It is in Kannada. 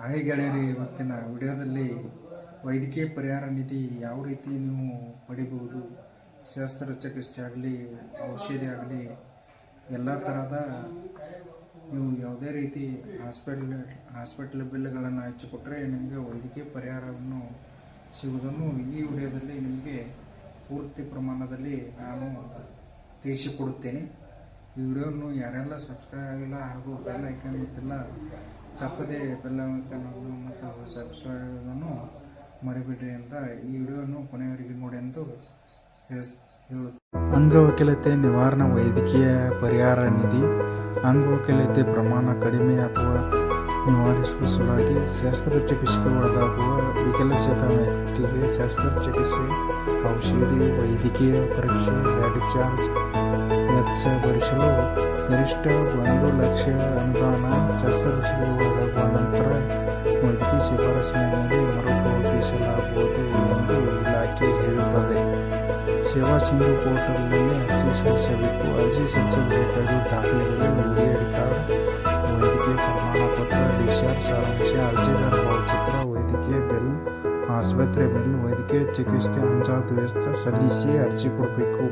ಹಾಯ್ ಗೆಳೆಯರಿ ಇವತ್ತಿನ ವಿಡಿಯೋದಲ್ಲಿ ವೈದ್ಯಕೀಯ ಪರಿಹಾರ ನಿಧಿ ಯಾವ ರೀತಿ ನೀವು ಪಡಿಬಹುದು ಶಸ್ತ್ರಚಿಕಿತ್ಸೆ ಆಗಲಿ ಔಷಧಿ ಆಗಲಿ ಎಲ್ಲ ಥರದ ನೀವು ಯಾವುದೇ ರೀತಿ ಹಾಸ್ಪಿಟ್ಲ್ ಹಾಸ್ಪಿಟ್ಲ್ ಬಿಲ್ಗಳನ್ನು ಹಚ್ಚಿಕೊಟ್ರೆ ನಿಮಗೆ ವೈದ್ಯಕೀಯ ಪರಿಹಾರವನ್ನು ಸಿಗುವುದನ್ನು ಈ ವಿಡಿಯೋದಲ್ಲಿ ನಿಮಗೆ ಪೂರ್ತಿ ಪ್ರಮಾಣದಲ್ಲಿ ನಾನು ತಿಳಿಸಿಕೊಡುತ್ತೇನೆ. ಈ ವಿಡಿಯೋವನ್ನು ಯಾರೆಲ್ಲ ಸಬ್ಸ್ಕ್ರೈಬ್ ಆಗಿಲ್ಲ ಹಾಗೂ ಬೆಲ್ ಐಕನ್ ಇತ್ತಿಲ್ಲ ತಪ್ಪದೇ ಬೆಲ್ ಐಕನ್ ಮತ್ತು ಸಬ್ಸ್ಕ್ರೈಬನ್ನು ಮರಿಬೇಡಿ ಅಂತ ಈ ವಿಡಿಯೋವನ್ನು ಕೊನೆಯವರೆಗೆ ನೋಡಿ ಎಂದು ಅಂಗವಕಲತೆ ನಿವಾರಣಾ ವೈದ್ಯಕೀಯ ಪರಿಹಾರ ನಿಧಿ ಅಂಗವಕಲತೆ ಪ್ರಮಾಣ ಕಡಿಮೆ ಅಥವಾ ನಿವಾರಿಸುವ ಸಲುವಾಗಿ ಶಸ್ತ್ರಚಿಕಿತ್ಸೆಗೆ ಒಳಗಾಗುವ ವಿಕಲಚೇತ ವ್ಯಕ್ತಿಗೆ ಶಸ್ತ್ರಚಿಕಿತ್ಸೆ ಔಷಧಿ, ವೈದ್ಯಕೀಯ ಪರೀಕ್ಷೆ, ಗಾಡಿ ಚಾರ್ಜ್ ಭರಿಸಲು ಗರಿಷ್ಠ ಒಂದು ಲಕ್ಷ ಅನುದಾನ ಶಸ್ತ್ರಚಿಕಿತ್ಸೆಗೆ ಒಳಗಾಗುವ ನಂತರ ವೈದ್ಯಕೀಯ ಶಿಫಾರಸಿನ ಮೇಲೆ ಮರುಪಾವತಿಸಲಾಗುವುದು ಎಂದು ಇಲಾಖೆ ಹೇಳುತ್ತದೆ. ಸೇವಾ ಸಿಂಧು ಪೋರ್ಟಲ್ನಲ್ಲಿ ಅರ್ಜಿ ಸಲ್ಲಿಸಬೇಕು. ಅರ್ಜಿ ಸಲ್ಲಿಸಬೇಕಾದ ದಾಖಲೆಗಳು ಡಿ ಕಾರ್ಡ್ ವೈದ್ಯಕೀಯ ಪ್ರಮಾಣ ಪತ್ರ ಡಿಸ್ಚಾರ್ಜ್ ಸಾರಾಂಶ, ಅರ್ಜಿದಾರ ಭಾವಚಿತ್ರ, ವೈದ್ಯಕೀಯ ಬಿಲ್, ಆಸ್ಪತ್ರೆ ಬಿಲ್, ವೈದ್ಯಕೀಯ ಚಿಕಿತ್ಸೆ ಅಂಜಾದು ವ್ಯವಸ್ಥೆ ಸಲ್ಲಿಸಿ ಅರ್ಜಿ ಕೊಡಬೇಕು.